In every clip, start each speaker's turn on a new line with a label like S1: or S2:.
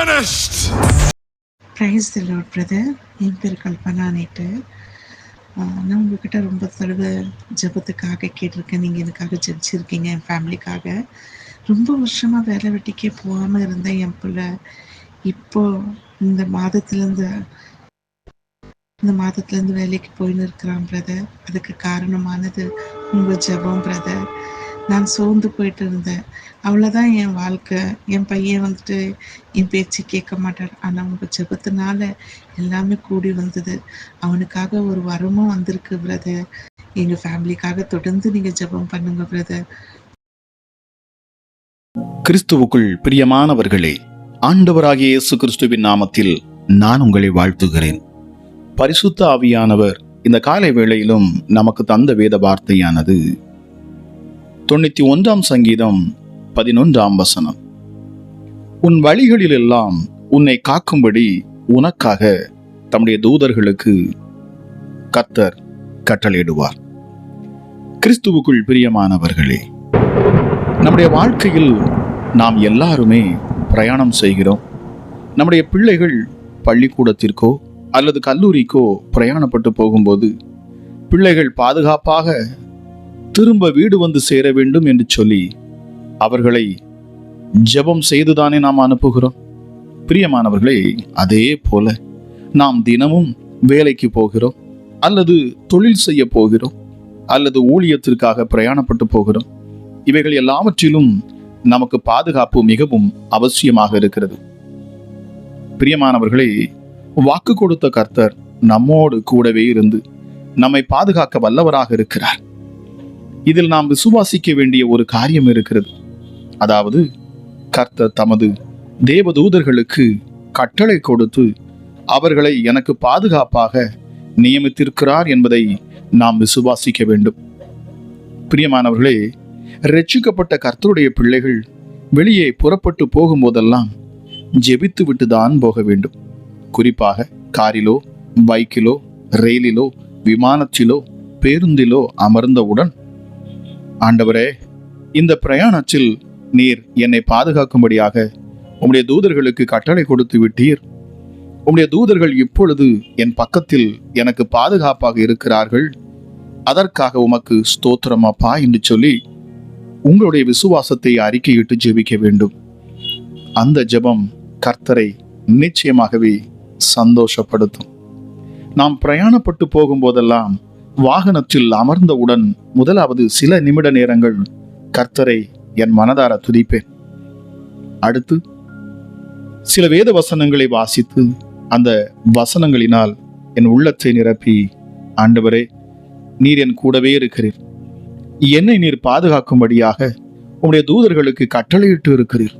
S1: finished.
S2: Praise the brother என் பேர் கல்பனா நேட்டு நான் உங்ககிட்ட ரொம்ப தடவை ஜெபத்துக்காக கேட்டிருக்கேன். நீங்கள் எனக்காக ஜெபிச்சிருக்கீங்க என் ஃபேமிலிக்காக. ரொம்ப வருஷமாக வேலை வெட்டிக்கே போகாமல் இருந்தேன். என் பிள்ளை இப்போ இந்த மாதத்துலேருந்து இந்த மாதத்துலேருந்து வேலைக்கு போயின்னு இருக்கிறான் பிரதர் அதுக்கு காரணமானது உங்கள் ஜெபம் பிரதர் நான் சோர்ந்து போயிட்டு இருந்தேன். அவ்வளோதான் என் வாழ்க்கை. என் பையன் வந்துட்டு என் பேச்சு கேட்க மாட்டான். ஆனால் உங்கள் ஜெபத்தினால எல்லாமே கூடி வந்தது. அவனுக்காக ஒரு வரமும் வந்திருக்கு பிரதர் எங்கள் ஃபேமிலிக்காக தொடர்ந்து நீங்கள் ஜெபம் பண்ணுங்க பிரதர்
S3: கிறிஸ்துவுக்குள் பிரியமானவர்களே ஆண்டவராகிய இயேசு கிறிஸ்துவின் நாமத்தில் நான் உங்களை வாழ்த்துகிறேன். பரிசுத்த ஆவியானவர் இந்த காலை வேளையிலும் நமக்கு தந்த வேத வார்த்தையானது தொண்ணூத்தி ஒன்றாம் சங்கீதம் பதினொன்றாம் வசனம். உன் வழிகளிலெல்லாம் உன்னை காக்கும்படி உனக்காக தம்முடைய தூதர்களுக்கு கத்தர் கட்டளையிடுவார். கிறிஸ்துவுக்குள் பிரியமானவர்களே நம்முடைய வாழ்க்கையில் நாம் எல்லாருமே பிரயாணம் செய்கிறோம். நம்முடைய பிள்ளைகள் பள்ளிக்கூடத்திற்கோ அல்லது கல்லூரிக்கோ பிரயாணப்பட்டு போகும்போது பிள்ளைகள் பாதுகாப்பாக திரும்ப வீடு வந்து சேர வேண்டும் என்று சொல்லி அவர்களை ஜெபம் செய்துதானே நாம் அனுப்புகிறோம்? பிரியமானவர்களே அதே போல நாம் தினமும் வேலைக்கு போகிறோம் அல்லது தொழில் செய்ய போகிறோம் அல்லது ஊழியத்திற்காக பிரயாணப்பட்டு போகிறோம். இவைகள் எல்லாவற்றிலும் நமக்கு பாதுகாப்பு மிகவும் அவசியமாக இருக்கிறது. பிரியமானவர்களே வாக்கு கொடுத்த கர்த்தர் நம்மோடு கூடவே இருந்து நம்மை பாதுகாக்க வல்லவராக இருக்கிறார். இதில் நாம் விசுவாசிக்க வேண்டிய ஒரு காரியம் இருக்கிறது. அதாவது கர்த்தர் தமது தேவதூதர்களுக்கு கட்டளை கொடுத்து அவர்களை எனக்கு பாதுகாப்பாக நியமித்திருக்கிறார் என்பதை நாம் விசுவாசிக்க வேண்டும். பிரியமானவர்களே ரட்சிக்கப்பட்ட கர்த்தருடைய பிள்ளைகள் வெளியே புறப்பட்டு போகும்போதெல்லாம் ஜெபித்து விட்டு தான் போக வேண்டும். குறிப்பாக காரிலோ பைக்கிலோ ரயிலிலோ விமானத்திலோ பேருந்திலோ அமர்ந்தவுடன் ஆண்டவரே இந்த பிரயாணத்தில் நீர் என்னை பாதுகாக்கும்படியாக உம்முடைய தூதர்களுக்கு கட்டளை கொடுத்து விட்டீர். உம்முடைய தூதர்கள் இப்பொழுது என் பக்கத்தில் எனக்கு பாதுகாப்பாக இருக்கிறார்கள். அதற்காக உமக்கு ஸ்தோத்திரம் அப்பா என்று சொல்லி உங்களுடைய விசுவாசத்தை அறிக்கையிட்டு ஜெபிக்க வேண்டும். அந்த ஜெபம் கர்த்தரை நிச்சயமாகவே சந்தோஷப்படுத்தும். நாம் பிரயாணப்பட்டு போகும்போதெல்லாம் வாகனத்தில் அமர்ந்தவுடன் முதலாவது சில நிமிட நேரங்கள் கர்த்தரை என் மனதார துதிப்பேன். அடுத்து சில வேத வசனங்களை வாசித்து அந்த வசனங்களினால் என் உள்ளத்தை நிரப்பி ஆண்டவரே நீர் என் கூடவே இருக்கிறீர். என்னை நீர் பாதுகாக்கும்படியாக உம்முடைய தூதர்களுக்கு கட்டளையிட்டு இருக்கிறீர்.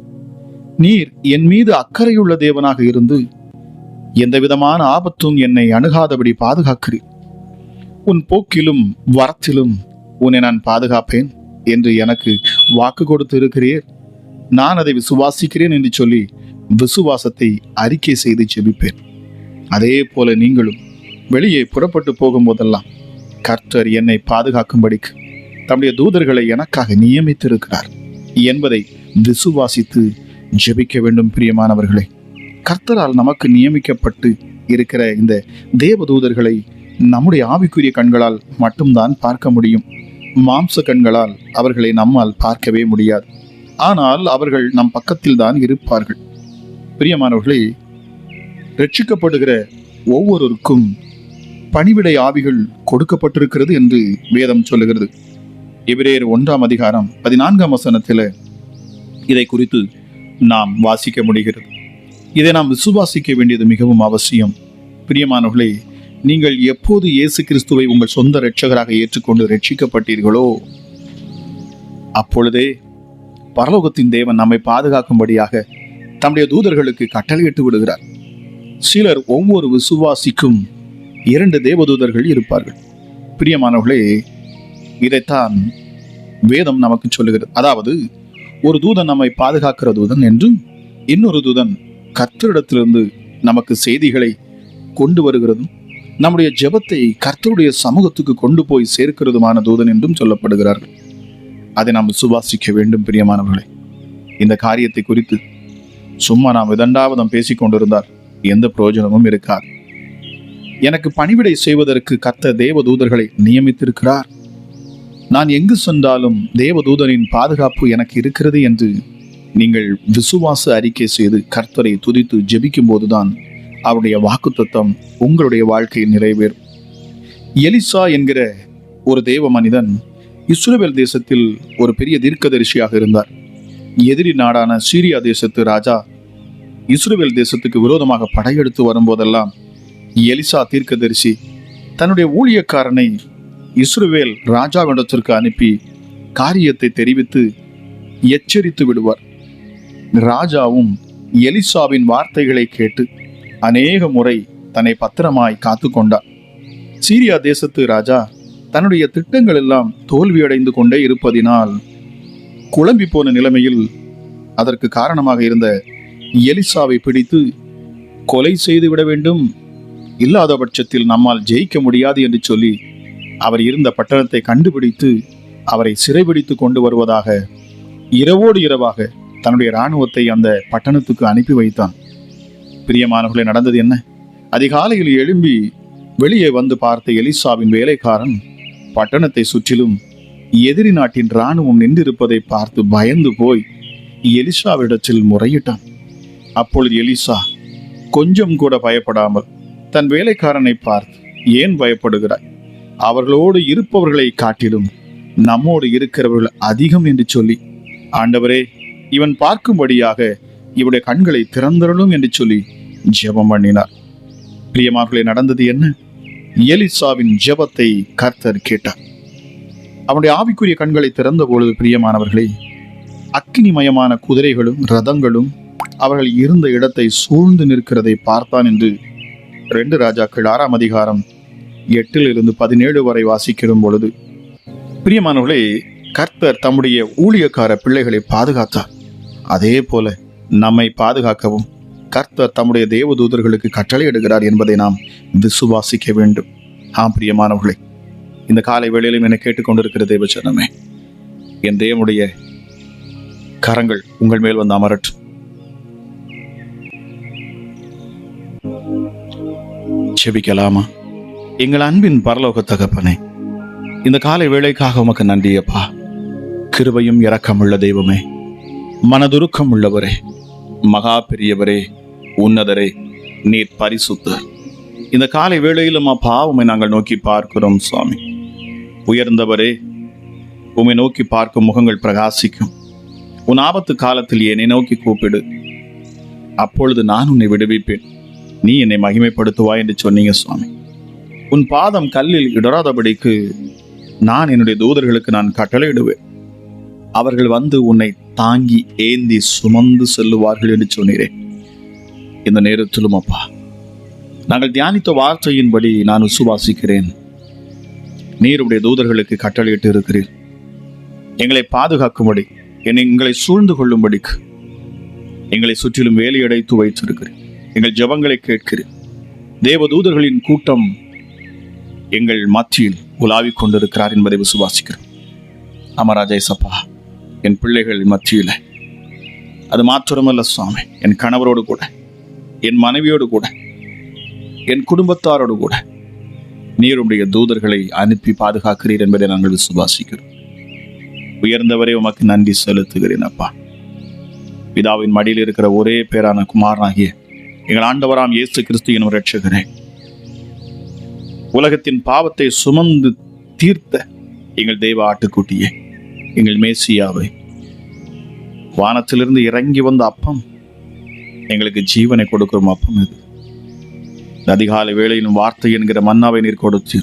S3: நீர் என் மீது அக்கறையுள்ள தேவனாக இருந்து எந்த விதமான ஆபத்தும் என்னை அணுகாதபடி பாதுகாக்கிறீர். உன் போக்கிலும் வரத்திலும் உன்னை நான் பாதுகாப்பேன் என்று எனக்கு வாக்கு கொடுத்து இருக்கிறீர் நான் அதை விசுவாசிக்கிறேன் என்று சொல்லி விசுவாசத்தை அறிக்கை செய்து ஜெபிப்பேன். அதே போல நீங்களும் வெளியே புறப்பட்டு போகும்போதெல்லாம் கர்த்தர் என்னை பாதுகாக்கும்படிக்கு தம்முடைய தூதர்களை எனக்காக நியமித்திருக்கிறார் என்பதை விசுவாசித்து ஜெபிக்க வேண்டும் பிரியமானவர்களே. கர்த்தரால் நமக்கு நியமிக்கப்பட்டு இருக்கிற இந்த தேவதூதர்களை நம்முடைய ஆவிக்குரிய கண்களால் மட்டும்தான் பார்க்க முடியும். மாம்ச கண்களால் அவர்களை நம்மால் பார்க்கவே முடியாது. ஆனால் அவர்கள் நம் பக்கத்தில் தான் இருப்பார்கள். பிரியமானவர்களே ரட்சிக்கப்படுகிற ஒவ்வொருவருக்கும் பணிவிடை ஆவிகள் கொடுக்கப்பட்டிருக்கிறது என்று வேதம் சொல்லுகிறது. எபிரேயர் ஒன்றாம் அதிகாரம் பதினான்காம் வசனத்தில் இதை குறித்து நாம் வாசிக்க முடிகிறது. இதை நாம் விசுவாசிக்க வேண்டியது மிகவும் அவசியம். பிரியமானவர்களே நீங்கள் எப்போது இயேசு கிறிஸ்துவை உங்கள் சொந்த இரட்சகராக ஏற்றுக்கொண்டு ரட்சிக்கப்பட்டீர்களோ அப்பொழுதே பரலோகத்தின் தேவன் நம்மை பாதுகாக்கும்படியாக தம்முடைய தூதர்களுக்கு கட்டளையிட்டு விடுகிறார். சிலர் ஒவ்வொரு விசுவாசிக்கும் இரண்டு தேவதூதர்கள் இருப்பார்கள். பிரியமானவர்களே இதைத்தான் வேதம் நமக்கு சொல்லுகிறது. அதாவது ஒரு தூதன் நம்மை பாதுகாக்கிற தூதன் என்றும் இன்னொரு தூதன் கத்தரிடத்திலிருந்து நமக்கு செய்திகளை கொண்டு வருகிறதும் நம்முடைய ஜெபத்தை கர்த்தருடைய சமூகத்துக்கு கொண்டு போய் சேர்க்கிறதுமான தூதன் என்றும் சொல்லப்படுகிறார்கள் அதை நாம் சுபாசிக்க வேண்டும் பிரியமானவர்களே. இந்த காரியத்தை குறித்து சும்மா நாம் விதண்டாவதம் பேசிக்கொண்டிருந்தால் எந்த பிரயோஜனமும் இருக்காது. எனக்கு பணிவிடை செய்வதற்கு கத்த தேவதூதர்களை நியமித்திருக்கிறார். நான் எங்கு சென்றாலும் தேவதூதனின் பாதுகாப்பு எனக்கு இருக்கிறது என்று நீங்கள் விசுவாச அறிக்கை செய்து கர்த்தரை துதித்து ஜெபிக்கும் போதுதான் அவருடைய வாக்குத்தத்தம் உங்களுடைய வாழ்க்கையில் நிறைவேறும். எலிசா என்கிற ஒரு தேவ மனிதன் இஸ்ரேல் தேசத்தில் ஒரு பெரிய தீர்க்கதரிசியாக இருந்தார். எதிரி நாடான சீரியா தேசத்து ராஜா இஸ்ரேல் தேசத்துக்கு விரோதமாக படையெடுத்து வரும்போதெல்லாம் எலிசா தீர்க்கதரிசி தன்னுடைய ஊழியக்காரனை இஸ்ரேல் ராஜாவிடத்திற்கு அனுப்பி காரியத்தை தெரிவித்து எச்சரித்து விடுவார். ராஜாவும் எலிசாவின் வார்த்தைகளை கேட்டு அநேக முறை தன்னை பத்திரமாய் காத்து கொண்டார் சீரியா தேசத்து ராஜா தன்னுடைய திட்டங்கள் எல்லாம் தோல்வியடைந்து கொண்டே இருப்பதினால் குழம்பி போன நிலைமையில் அதற்கு காரணமாக இருந்த எலிசாவை பிடித்து கொலை செய்து விட வேண்டும் இல்லாத பட்சத்தில் நம்மால் ஜெயிக்க முடியாது என்று சொல்லி அவர் இருந்த பட்டணத்தை கண்டுபிடித்து அவரை சிறைபிடித்து கொண்டு வருவதாக இரவோடு இரவாக தன்னுடைய இராணுவத்தை அந்த பட்டணத்துக்கு அனுப்பி வைத்தான். பிரியமானவர்களே நடந்தது என்ன? அதிகாலையில் எழும்பி வெளியே வந்து பார்த்த எலிசாவின் வேலைக்காரன் பட்டணத்தை சுற்றிலும் எதிரி நாட்டின் இராணுவம் நின்றிருப்பதை பார்த்து பயந்து போய் எலிசாவிடத்தில் முறையிட்டான். அப்பொழுது எலிசா கொஞ்சம் கூட பயப்படாமல் தன் வேலைக்காரனை பார்த்து ஏன் பயப்படுகிறாய்? அவர்களோடு இருப்பவர்களை காட்டிலும் நம்மோடு இருக்கிறவர்கள் அதிகம் என்று சொல்லி ஆண்டவரே இவன் பார்க்கும்படியாக இவருடைய கண்களை திறந்தருளும் என்று சொல்லி ஜெபம் பண்ணினார். பிரியமார்களே நடந்தது என்ன? எலிசாவின் ஜெபத்தை கர்த்தர் கேட்டார். அவனுடைய ஆவிக்குரிய கண்களை திறந்த பொழுது பிரியமானவர்களே அக்னிமயமான குதிரைகளும் ரதங்களும் அவர்கள் இருந்த இடத்தை சூழ்ந்து நிற்கிறதை பார்த்தான் என்று ரெண்டு ராஜாக்கள் ஆறாம் அதிகாரம் எட்டிலிருந்து பதினேழு வரை வாசிக்கிடும் பொழுது பிரியமானவர்களே கர்த்தர் தம்முடைய ஊழியக்கார பிள்ளைகளை பாதுகாத்தார். அதே போல நம்மை பாதுகாக்கவும். கர்த்தர் தம்முடைய தேவதூதர்களுக்கு கட்டளையிடுகிறார் என்பதை நாம் விசுவாசிக்க வேண்டும். ஆம் பிரியமானவர்களே இந்த காலை வேளையிலும் என்னை கேட்டுக்கொண்டிருக்கிற தேவச்சனமே என் தேவனுடைய கரங்கள் உங்கள் மேல் வந்து அமரட்டும். செபிக்கலாமா எங்கள் அன்பின் பரலோக தகப்பனே இந்த காலை வேளைக்காக உமக்கு நன்றியப்பா கிருபையும் இரக்கமுள்ள தெய்வமே மனதுருக்கம் உள்ளவரே மகா பெரியவரே உன்னதரே நீர் பரிசுத்தர் இந்த காலை வேளையிலும் அப்பா உம்மை நாங்கள் நோக்கி பார்க்கிறோம் சுவாமி. உயர்ந்தவரே உம்மை நோக்கி பார்க்கும் முகங்கள் பிரகாசிக்கும். உன் ஆபத்து காலத்தில் என்னை நோக்கி கூப்பிடு. அப்பொழுது நான் உன்னை விடுவிப்பேன். நீ என்னை மகிமைப்படுத்துவாய் என்று சொன்னீங்க சுவாமி. உன் பாதம் கல்லில் இடராதபடிக்கு நான் என்னுடைய தூதர்களுக்கு நான் கட்டளையிடுவேன். அவர்கள் வந்து உன்னை தாங்கி ஏந்தி சுமந்து செல்லுவார்கள் என்று சொன்னீரே. இந்த நேரத்திலும் அப்பா. நாங்கள் தியானித்த வார்த்தையின்படி நான் விசுவாசிக்கிறேன். நீருடைய தூதர்களுக்கு கட்டளையிட்டு இருக்கிறீர். எங்களை பாதுகாக்கும்படி என்னை எங்களை சூழ்ந்து கொள்ளும்படிக்கு எங்களை சுற்றிலும் வேலையடைத்து வைத்திருக்கிறேன் எங்கள் ஜபங்களை கேட்கிறேன் தேவ தூதர்களின் கூட்டம் எங்கள் மத்தியில் உலாவிக் கொண்டிருக்கிறார் என்பதை விசுவாசிக்கிறோம். அமராஜா சப்பா என் பிள்ளைகள் மத்தியில். அது மாத்திரமல்ல சுவாமி. என் கணவரோடு கூட. என் மனைவியோடு கூட என் குடும்பத்தாரோடு கூட நீருடைய தூதர்களை அனுப்பி பாதுகாக்கிறீர் என்பதை நாங்கள் விசுவாசிக்கிறோம். உயர்ந்தவரை உமக்கு நன்றி செலுத்துகிறேன் அப்பா. பிதாவின் மடியில் இருக்கிற ஒரே பேரான குமாரனாகிய எங்கள் ஆண்டவராம் இயேசு கிறிஸ்து எனும் ரட்சகரே உலகத்தின் பாவத்தை சுமந்து தீர்த்த எங்கள் தெய்வ ஆட்டுக்குட்டியே எங்கள் மேசியாவை வானத்திலிருந்து இறங்கி வந்த அப்பம் எங்களுக்கு ஜீவனை கொடுக்கும் அப்பம் இது இந்த அதிகாலை வேளையிலும் வார்த்தை என்கிற மன்னாவை நீர் கொடுத்து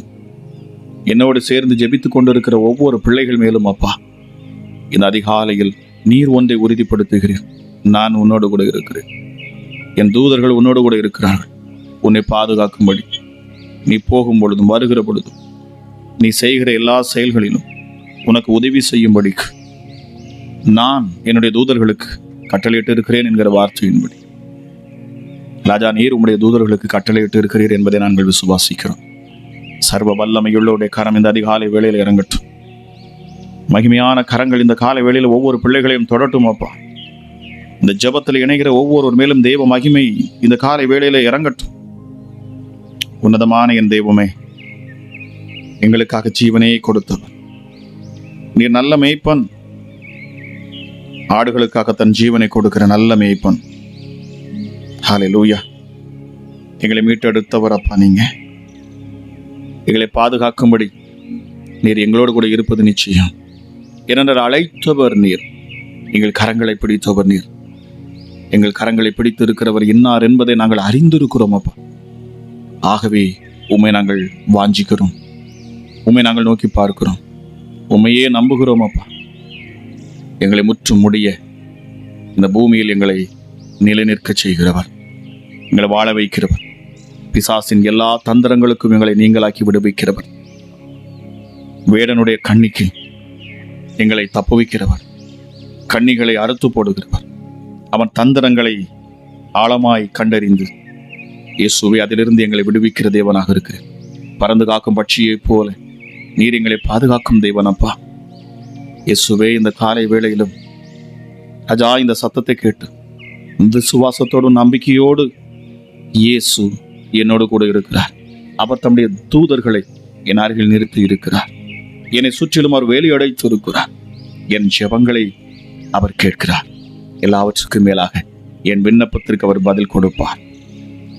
S3: என்னோடு சேர்ந்து ஜெபித்துக் கொண்டிருக்கிற ஒவ்வொரு பிள்ளைகள் மேலும் அப்பா இந்த அதிகாலையில் நீர் ஒன்றை உறுதிப்படுத்துகிறேன் நான் உன்னோடு கூட இருக்கிறேன். என் தூதர்கள் உன்னோடு கூட இருக்கிறார்கள். உன்னை பாதுகாக்கும்படி. நீ போகும் பொழுதும் வருகிற பொழுதும் நீ செய்கிற எல்லா செயல்களிலும் உனக்கு உதவி செய்யும்படிக்கு. நான் என்னுடைய தூதர்களுக்கு கட்டளையிட்டு இருக்கிறேன் என்கிற வார்த்தையின்படி. ராஜா நீர் உம்முடைய தூதர்களுக்கு கட்டளையிட்டு இருக்கிறீர் என்பதை நாங்கள் விசுவாசிக்கிறோம். சர்வ வல்லமையுள்ளோடைய கரம் இந்த அதிகாலை வேளையில் இறங்கட்டும். மகிமையான கரங்கள் இந்த காலை வேளையில் ஒவ்வொரு பிள்ளைகளையும் தொடட்டும் அப்பா. இந்த ஜெபத்தில் இணைகிற ஒவ்வொருவர் மேலும் தெய்வ மகிமை இந்த காலை வேளையில இறங்கட்டும். உன்னதமான என் தெய்வமே எங்களுக்காக ஜீவனையை கொடுத்தவர். நீர் நல்ல மேய்ப்பன். ஆடுகளுக்காக தன் ஜீவனை கொடுக்கிற நல்ல மேய்ப்பன். ஹாலே லூயா எங்களை மீட்டெடுத்தவர் அப்பா நீங்க. எங்களை பாதுகாக்கும்படி நீர் எங்களோடு கூட இருப்பது நிச்சயம். ஏனென்றால் அழைத்தவர் நீர். எங்கள் கரங்களை பிடித்தவர் நீர். எங்கள் கரங்களை பிடித்து இருக்கிறவர் இன்னார் என்பதை நாங்கள் அறிந்திருக்கிறோம் அப்பா. ஆகவே உம்மை நாங்கள் வாஞ்சிக்கிறோம். உம்மை நாங்கள் நோக்கி பார்க்கிறோம். உம்மையே நம்புகிறோம் அப்பா. எங்களை முற்றும் முடிய இந்த பூமியில் எங்களை நிலைநிற்க செய்கிறவர். எங்களை வாழ வைக்கிறவர். பிசாசின் எல்லா தந்திரங்களுக்கும் எங்களை நீங்களாக்கி விடுவிக்கிறவர். வேடனுடைய கண்ணிக்கு எங்களை தப்புவிக்கிறவர். கண்ணிகளை அறுத்து போடுகிறவர். அவன் தந்திரங்களை ஆழமாய் கண்டறிந்து இயேசுவை அதிலிருந்து எங்களை விடுவிக்கிற தேவனாக இருக்கிறேன். பறந்து காக்கும் பட்சியைப் போல நீர் எங்களை பாதுகாக்கும் தேவனப்பா. இயேசுவே இந்த காலை வேளையிலும் ராஜா இந்த சத்தத்தை கேட்டு விசுவாசத்தோடும் நம்பிக்கையோடு இயேசு என்னோடு கூட இருக்கிறார். அவர் தம்முடைய தூதர்களை என் அருகில் நிறுத்தி இருக்கிறார். என்னை சுற்றிலும் அவர் வேலையடைத்து இருக்கிறார். என் ஜெபங்களை அவர் கேட்கிறார். எல்லாவற்றுக்கும் மேலாக என் விண்ணப்பத்திற்கு அவர் பதில் கொடுப்பார்.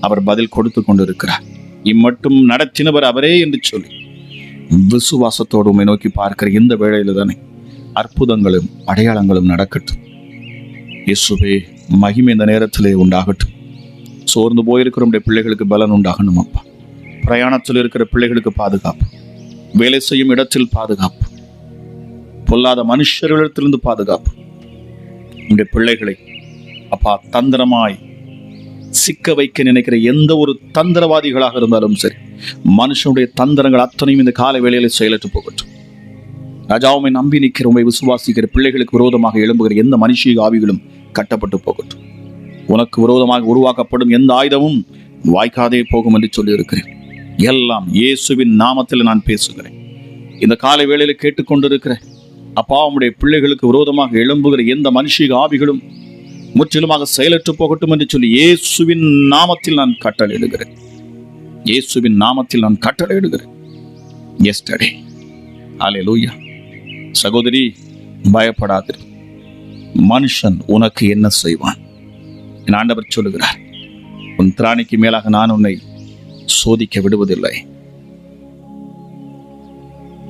S3: அவர் பதில் கொடுத்து கொண்டிருக்கிறார். இம்மட்டும் நடத்தினவர் அவரே என்று சொல்லி. விசுவாசத்தோடு உண்மை நோக்கி பார்க்கிற இந்த வேளையில தானே அற்புதங்களும் அடையாளங்களும் நடக்கட்டும். இயேசுவே மகிமை இந்த நேரத்திலே உண்டாகட்டும். சோர்ந்து போயிருக்கிற நம்முடைய பிள்ளைகளுக்கு பலன் உண்டாகணும் அப்பா. பிரயாணத்தில் இருக்கிற பிள்ளைகளுக்கு பாதுகாப்பு. வேலை செய்யும் இடத்தில் பாதுகாப்பு. பொல்லாத மனுஷர்களிடத்திலிருந்து பாதுகாப்பு. உடைய பிள்ளைகளை அப்பா தந்திரமாய் சிக்க வைக்க நினைக்கிற எந்த ஒரு தந்திரவாதிகளாக இருந்தாலும் சரி மனுஷனுடைய தந்திரங்கள் அத்தனையும் இந்த கால வேளையில செயலற்று போகட்டும். ராஜாவுமை நம்பி நிற்கிற உண்மை விசுவாசிக்கிற பிள்ளைகளுக்கு விரோதமாக எழும்புகிற எந்த மனுஷிய ஆவிகளும் கட்டப்பட்டு போகட்டும். உனக்கு விரோதமாக உருவாக்கப்படும் எந்த ஆயுதமும் வாய்க்காதே போகும் என்று சொல்லியிருக்கிறேன். எல்லாம் இயேசுவின் நாமத்தில் நான் பேசுகிறேன். இந்த காலை வேளையில் கேட்டுக்கொண்டிருக்கிற அப்பா உடைய பிள்ளைகளுக்கு விரோதமாக எழும்புகிற எந்த மனுஷிக ஆவிகளும் முற்றிலுமாக செயலற்று போகட்டும் என்று சொல்லி இயேசுவின் நாமத்தில் நான் கட்டளையிடுகிறேன். இயேசுவின் நாமத்தில் நான் கட்டளையிடுகிறேன். எஸ்டடே ஆலே லூயா சகோதரி பயப்படாதிரு மனுஷன் உனக்கு என்ன செய்வான்? என் ஆண்டவர் சொல்லுகிறார் உன் திராணிக்கு மேலாக நான் உன்னை சோதிக்க விடுவதில்லை.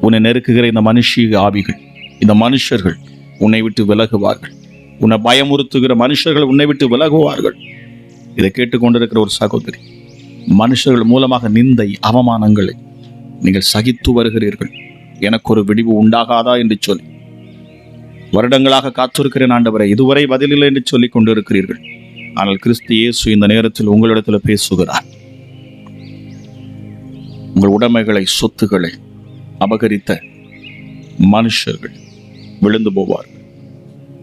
S3: உன்னை நெருக்குகிற இந்த மனுஷிய ஆவிகள் இந்த மனுஷர்கள் உன்னை விட்டு விலகுவார்கள். உன்னை பயமுறுத்துகிற மனுஷர்கள் உன்னை விட்டு விலகுவார்கள். இதை கேட்டுக்கொண்டிருக்கிற ஒரு சகோதரி மனுஷர்கள் மூலமாக நிந்தை அவமானங்களை நீங்கள் சகித்து வருகிறீர்கள். எனக்கு ஒரு விடிவு உண்டாகாதா? என்று சொல்லி வருடங்களாக காத்திருக்கிறேன் ஆண்டவரை இதுவரை பதிலில்லை என்று சொல்லிக் கொண்டிருக்கிறீர்கள் ஆனால் கிறிஸ்து இயேசு இந்த நேரத்தில் உங்களிடத்தில் பேசுகிறார். உங்கள் உடைமைகளை சொத்துக்களை அபகரித்த மனுஷர்கள் விழுந்து போவார்கள்.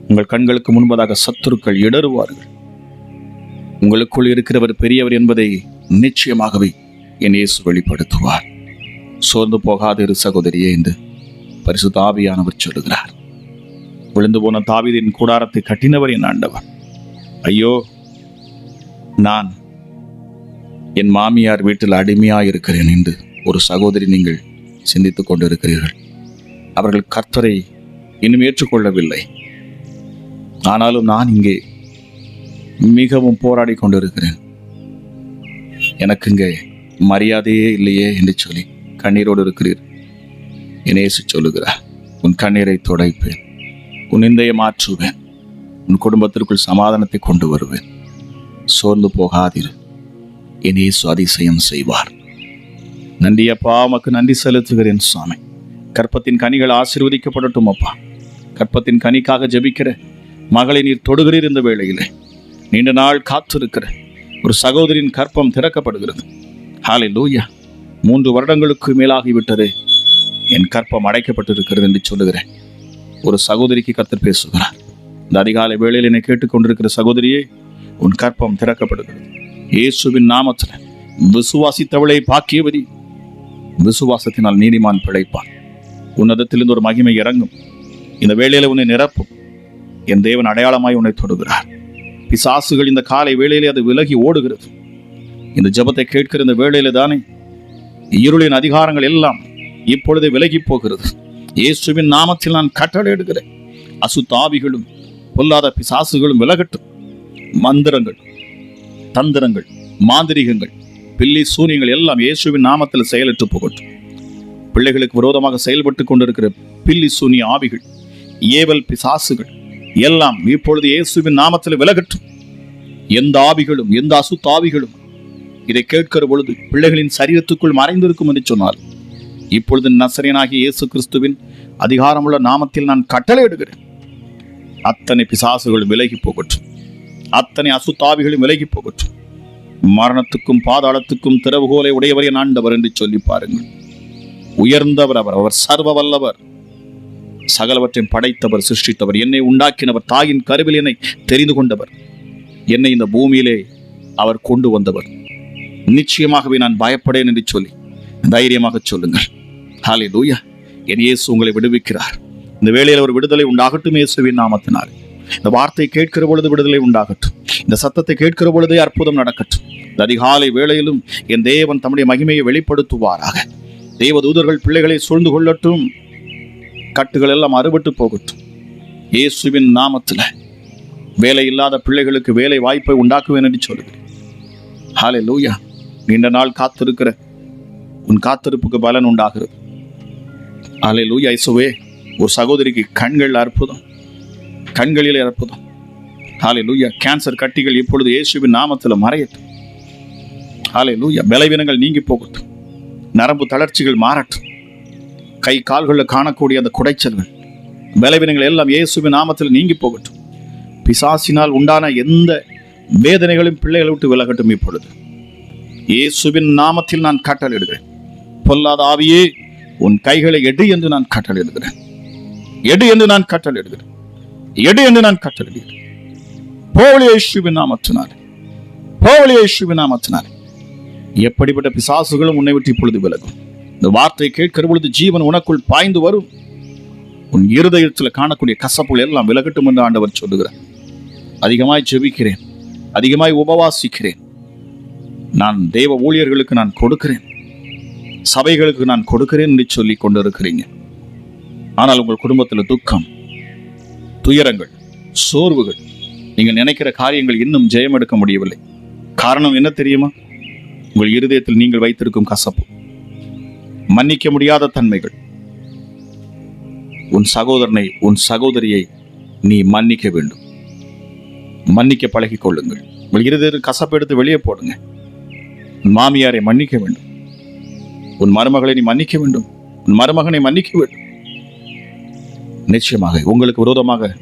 S3: உங்கள் கண்களுக்கு முன்பதாக சத்துருக்கள் இடறுவார்கள். உங்களுக்குள் இருக்கிறவர் பெரியவர் என்பதை நிச்சயமாகவே என் இயேசு வெளிப்படுத்துவார். சோர்ந்து போகாதிரு சகோதரியே என்று பரிசு தாவியானவர் சொல்லுகிறார். விழுந்து போன தாவிதின் கூடாரத்தை கட்டினவர் என் ஆண்டவர். ஐயோ நான் என் மாமியார் வீட்டில் அடிமையாக இருக்கிறேன் என்று ஒரு சகோதரி நீங்கள் சிந்தித்துக் கொண்டிருக்கிறீர்கள். அவர்கள் கர்த்தரை இன்னும் ஏற்றுக்கொள்ளவில்லை. ஆனாலும் நான் இங்கே மிகவும் போராடி கொண்டிருக்கிறேன். எனக்கு இங்கே மரியாதையே இல்லையே என்று சொல்லி கண்ணீரோடு இருக்கிறீர். இணையசு சொல்லுகிறார் உன் கண்ணீரை துடைப்பேன். உன் இந்தையை மாற்றுவேன் உன் குடும்பத்திற்குள் சமாதானத்தை கொண்டு வருவேன். சோர்ந்து போகாதிரு. என் சுவாதிசயம் அதிசயம் செய்வார். நன்றி அப்பா உமக்கு நன்றி செலுத்துகிறேன் சுவாமி. கற்பத்தின் கனிகள் ஆசீர்வதிக்கப்படட்டும் அப்பா. கற்பத்தின் கனிக்காக ஜெபிக்கிற மகளை நீர் தொடுகிறீர் இந்த வேளையிலே. நீண்ட நாள் காத்திருக்கிற ஒரு சகோதரின் கற்பம் திறக்கப்படுகிறது. ஹாலே லூயா மூன்று வருடங்களுக்கு மேலாகிவிட்டது. என் கற்பம் அடைக்கப்பட்டிருக்கிறது என்று சொல்லுகிறேன். ஒரு சகோதரிக்கு கத்தர் பேசுகிறார். இந்த அதிகாலை வேளையில் என்னை கேட்டுக்கொண்டிருக்கிற சகோதரியே உன் கற்பம் திறக்கப்படுகிறது. இயேசுவின் நாமத்தில் விசுவாசித்தவளை பாக்கியவதி. விசுவாசத்தினால் நீதிமான் பிழைப்பான். உன்னதத்திலிருந்து ஒரு மகிமை இறங்கும். இந்த வேளையில உன்னை நிரப்பும். என் தேவன் அடையாளமாய் உன்னை தொடுகிறார். பிசாசுகள் இந்த காலை வேளையிலே அது விலகி ஓடுகிறது. இந்த ஜபத்தை கேட்கிற இந்த வேளையில தானே இருளின் அதிகாரங்கள் எல்லாம் இப்பொழுது விலகி போகிறது. இயேசுவின் நாமத்தில் நான் கட்டளையிடுகிறேன். அசுத்தாவிகளும் பொல்லாத பிசாசுகளும் விலகட்டும். மந்திரங்கள் தந்திரங்கள் மாந்திரிகங்கள் பில்லி சூரியங்கள் எல்லாம் இயேசுவின் நாமத்தில் செயலற்று போகட்டும். பிள்ளைகளுக்கு விரோதமாக செயல்பட்டு கொண்டிருக்கிற பில்லி சூனிய ஆவிகள் ஏவல் பிசாசுகள் எல்லாம் இப்பொழுது இயேசுவின் நாமத்தில் விலகட்டும். எந்த ஆவிகளும் எந்த அசுத்தாவிகளும் இதை கேட்கிற பொழுது பிள்ளைகளின் சரீரத்துக்குள் மறைந்திருக்கும் என்று சொன்னார் இப்பொழுது நசரியனாகிய இயேசு கிறிஸ்துவின் அதிகாரமுள்ள நாமத்தில் நான் கட்டளையிடுகிறேன். அத்தனை பிசாசுகள் விலகி போகட்டும். அத்தனை அசுத்தாவிகளும் விலகி போகட்டும். மரணத்துக்கும் பாதாளத்துக்கும் திறவுகோலை உடையவர் என் ஆண்டவர் என்று சொல்லி பாருங்கள். உயர்ந்தவர் அவர் அவர் சர்வ வல்லவர் சகலவற்றையும் படைத்தவர் சிருஷ்டித்தவர். என்னை உண்டாக்கினவர் தாயின் கருவில் என்னை தெரிந்து கொண்டவர். என்னை இந்த பூமியிலே அவர் கொண்டு வந்தவர். நிச்சயமாகவே நான் பயப்படேன் என்று சொல்லி தைரியமாக சொல்லுங்கள். ஹாலே லூயா என் இயேசு உங்களை விடுவிக்கிறார். இந்த வேளையில் ஒரு விடுதலை உண்டாகட்டும் இயேசுவின் நாமத்தினார் இந்த வார்த்தை கேட்கிற பொழுது விடுதலை உண்டாகட்டும். இந்த சத்தத்தை கேட்கிற பொழுதே அற்புதம் நடக்கட்டும். இந்த அதிகாலை வேளையிலும் என் தேவன் தம்முடைய மகிமையை வெளிப்படுத்துவாராக. தேவதூதர்கள் பிள்ளைகளை சூழ்ந்து கொள்ளட்டும். கட்டுகள் எல்லாம் அறுபட்டு போகட்டும். இயேசுவின் நாமத்தில் வேலை இல்லாத பிள்ளைகளுக்கு வேலை வாய்ப்பை உண்டாக்குவேன் என்று சொல்லுகிறேன். ஹாலே லூயா நீண்ட நாள் காத்திருக்கிற உன் காத்திருப்புக்கு பலன் உண்டாகிறது. ஹாலே லூயா இசுவே ஒரு சகோதரிக்கு கண்கள் அற்புதம். கண்களிலே அற்புதம். ஹாலே லூயா கேன்சர் கட்டிகள் இப்பொழுது இயேசுவின் நாமத்தில் மறையட்டும். ஹாலே லூயா பலவீனங்கள் நீங்கி போகட்டும். நரம்பு தளர்ச்சிகள் மாறட்டும். கை கால்களில் காணக்கூடிய அந்த குடைச்சல்கள் பலவீனங்கள் எல்லாம் இயேசுவின் நாமத்தில் நீங்கி போகட்டும். பிசாசினால் உண்டான எந்த வேதனைகளும் பிள்ளைகளை விட்டு விலகட்டும் இப்பொழுது. இயேசுவின் நாமத்தில் நான் கட்டளிடுகிறேன் பொல்லாத ஆவியே உன் கைகளை எடு என்று நான் கட்டளிடுகிறேன் எடு என்று நான் கட்டளிடுகிறேன் எடு என்று நான் கட்டளையிடுகிறேன். போவலி இயேசுவின் நாமத்தினால் போவலி எப்படிப்பட்ட பிசாசுகளும் உன்னை விட்டு இப்பொழுது விலகும். இந்த வார்த்தை கேட்கிற பொழுது ஜீவன் உனக்குள் பாய்ந்து வரும். உன் இருதயத்தில் காணக்கூடிய கசப்புகள் எல்லாம் விலகட்டும் என்று ஆண்டவர் சொல்லுகிறார். அதிகமாய் ஜெபிக்கிறேன் அதிகமாய் உபவாசிக்கிறேன். நான் தேவ ஊழியர்களுக்கு நான் கொடுக்கிறேன். சபைகளுக்கு நான் கொடுக்கிறேன் என்று சொல்லி கொண்டிருக்கிறீங்க. ஆனால் உங்கள் குடும்பத்தில் துக்கம் துயரங்கள் சோர்வுகள். நீங்கள் நினைக்கிற காரியங்கள் இன்னும் ஜெயம் எடுக்க முடியவில்லை. காரணம் என்ன தெரியுமா? உங்கள் இருதயத்தில் நீங்கள் வைத்திருக்கும் கசப்பு. மன்னிக்க முடியாத தன்மைகள். உன் சகோதரனை உன் சகோதரியை நீ மன்னிக்க வேண்டும். மன்னிக்க பழகிக் கொள்ளுங்கள். உங்கள் இருதயத்தில் கசப்பு எடுத்து வெளியே போடுங்க. உன் மாமியாரை மன்னிக்க வேண்டும். உன் மருமகளை நீ மன்னிக்க வேண்டும். உன் மருமகனை மன்னிக்க வேண்டும். நிச்சயமாக உங்களுக்கு விரோதமாக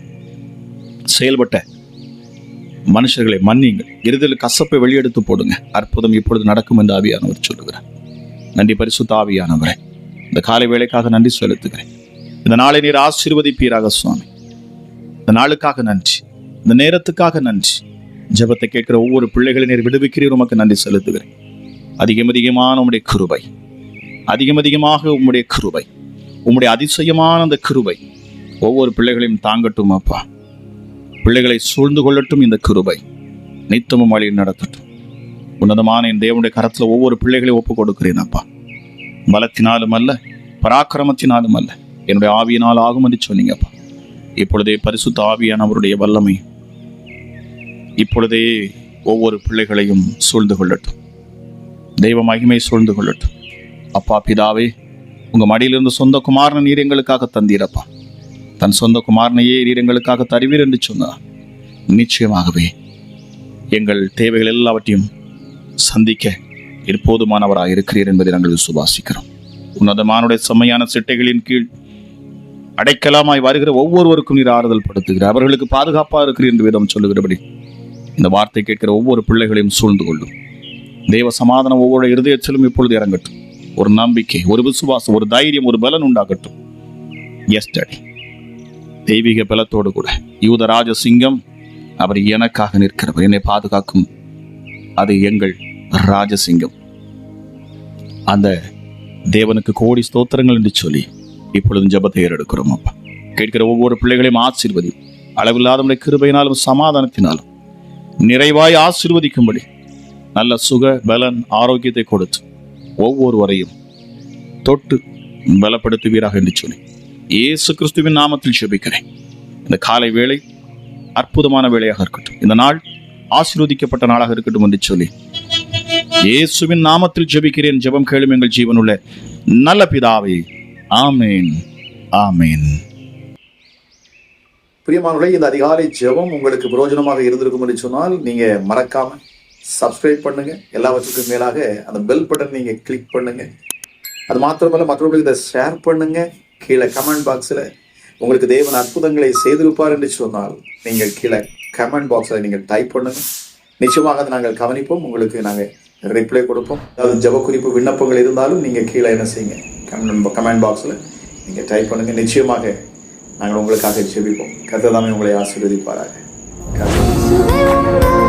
S3: செயல்பட்ட மனுஷர்களை மன்னியுங்கள். இறுதியில் கசப்பை வெளியெடுத்து போடுங்க. அற்புதம் இப்பொழுது நடக்கும் என்று ஆவியானவர் சொல்லுகிறார். நன்றி பரிசு தாவியானவரே இந்த காலை வேலைக்காக நன்றி செலுத்துகிறேன். இந்த நாளை நீர் ஆசீர்வதிப்பீராக சுவாமி. இந்த நாளுக்காக நன்றி. இந்த நேரத்துக்காக நன்றி. ஜெபத்தை கேட்கிற ஒவ்வொரு பிள்ளைகளை நீர் விடுவிக்கிறீர் உமக்கு நன்றி செலுத்துகிறேன். அதிகம் அதிகமான உம்முடைய கிருபை. அதிகம் அதிகமாக உம்முடைய கிருபை. உம்முடைய அதிசயமான அந்த கிருபை. ஒவ்வொரு பிள்ளைகளையும் தாங்கட்டும் அப்பா. பிள்ளைகளை சூழ்ந்து கொள்ளட்டும் இந்த கிருபை. நித்தமும் வழியில் நடத்தட்டும். உன்னதமான என் தேவனுடைய கரத்தில் ஒவ்வொரு பிள்ளைகளையும் ஒப்புக் கொடுக்கிறேன் அப்பா. பலத்தினாலும் அல்ல பராக்கிரமத்தினாலும் அல்ல. என்னுடைய ஆவியினால் ஆகும் என்று சொன்னீங்கப்பா இப்பொழுதே பரிசுத்த ஆவியான அவருடைய வல்லமை. இப்பொழுதே ஒவ்வொரு பிள்ளைகளையும் சூழ்ந்து கொள்ளட்டும். தெய்வ மகிமை சூழ்ந்து கொள்ளட்டும். அப்பா பிதாவே உங்க மடியிலிருந்து சொந்த குமாரன் நீர் எங்களுக்காக தந்தீரப்பா தன் சொந்த குமாரனையே நீர் எங்களுக்காக தருவீர் என்று சொன்னார். நிச்சயமாகவே எங்கள் தேவைகள் எல்லாவற்றையும் சந்திக்க எப்போதுமானவராக இருக்கிறீர் என்பதை நாங்கள் விசுவாசிக்கிறோம். உன்னதமானுடைய செம்மையான சிட்டைகளின் கீழ் அடைக்கலாமாய் வருகிற ஒவ்வொருவருக்கும் நீர் ஆறுதல் படுத்துகிறார். அவர்களுக்கு பாதுகாப்பாக இருக்கிறீர் என்று வேதம் சொல்லுகிறபடி இந்த வார்த்தை கேட்கிற ஒவ்வொரு பிள்ளைகளையும் சூழ்ந்து கொள்ளும். தெய்வ சமாதானம் ஒவ்வொரு இருதயத்திலும் இப்பொழுது இறங்கட்டும். ஒரு நம்பிக்கை ஒரு விசுவாசம் ஒரு தைரியம் ஒரு பலன் உண்டாகட்டும். எஸ் தெய்வீக பலத்தோடு கூட. யூத ராஜசிங்கம் அவர் எனக்காக நிற்கிறவர். என்னை பாதுகாக்கும் அது எங்கள் ராஜசிங்கம். அந்த தேவனுக்கு கோடி ஸ்தோத்திரங்கள் என்று சொல்லி இப்பொழுதும் ஜபத்தை ஏறெடுக்கிறோம் அப்பா. கேட்கிற ஒவ்வொரு பிள்ளைகளையும் ஆசீர்வதி அளவில்லாத கிருபையினாலும் சமாதானத்தினாலும் நிறைவாய் ஆசீர்வதிக்கும்படி நல்ல சுக பலன் ஆரோக்கியத்தை கொடுத்து ஒவ்வொருவரையும் தொட்டு பலப்படுத்துவீராக என்று சொல்லி. இயேசு கிறிஸ்துவின் நாமத்தில் ஜெபிக்கிறேன். இந்த காலை வேளை அற்புதமான வேலையாக இருக்கட்டும். இந்த நாள் ஆசீர்வதிக்கப்பட்ட நாளாக இருக்கட்டும் என்று சொல்லி இயேசுவின் நாமத்தில் ஜெபிக்கிறேன். ஜெபம் கேளும் எங்கள் ஜீவனுள்ள நல்ல பிதாவே. ஆமேன். ஆமேன்.
S1: பிரியமானவர்களே இந்த அதிகாலை ஜெபம் உங்களுக்கு பிரயோஜனமாக இருந்திருக்கும் என்று சொன்னால் நீங்க மறக்காம சப்ஸ்கிரைப் பண்ணுங்க. எல்லாவற்றுக்கும் மேலாக அந்த பெல் பட்டன் நீங்க கிளிக் பண்ணுங்க. அது மாத்திரமல்ல மற்றவர்களுக்கு இதை ஷேர் பண்ணுங்க. கீழே கமெண்ட் பாக்ஸில் உங்களுக்கு தேவன் அற்புதங்களை செய்திருப்பார் என்று சொன்னால் நீங்கள் கீழே கமெண்ட் பாக்ஸில் நீங்கள் டைப் பண்ணுங்க. நிச்சயமாக அதை நாங்கள் கவனிப்போம். உங்களுக்கு நாங்கள் ரிப்ளை கொடுப்போம். அதாவது ஜெப குறிப்பு விண்ணப்பங்கள் இருந்தாலும் நீங்கள் கீழே என்ன செய்யுங்க. கமெண்ட் கமெண்ட் பாக்ஸில் நீங்கள் டைப் பண்ணுங்கள் நிச்சயமாக நாங்கள் உங்களுக்காக ஜெபிப்போம். கர்த்தர் உங்களை ஆசீர்வதிப்பாராக. கர்த்தர்.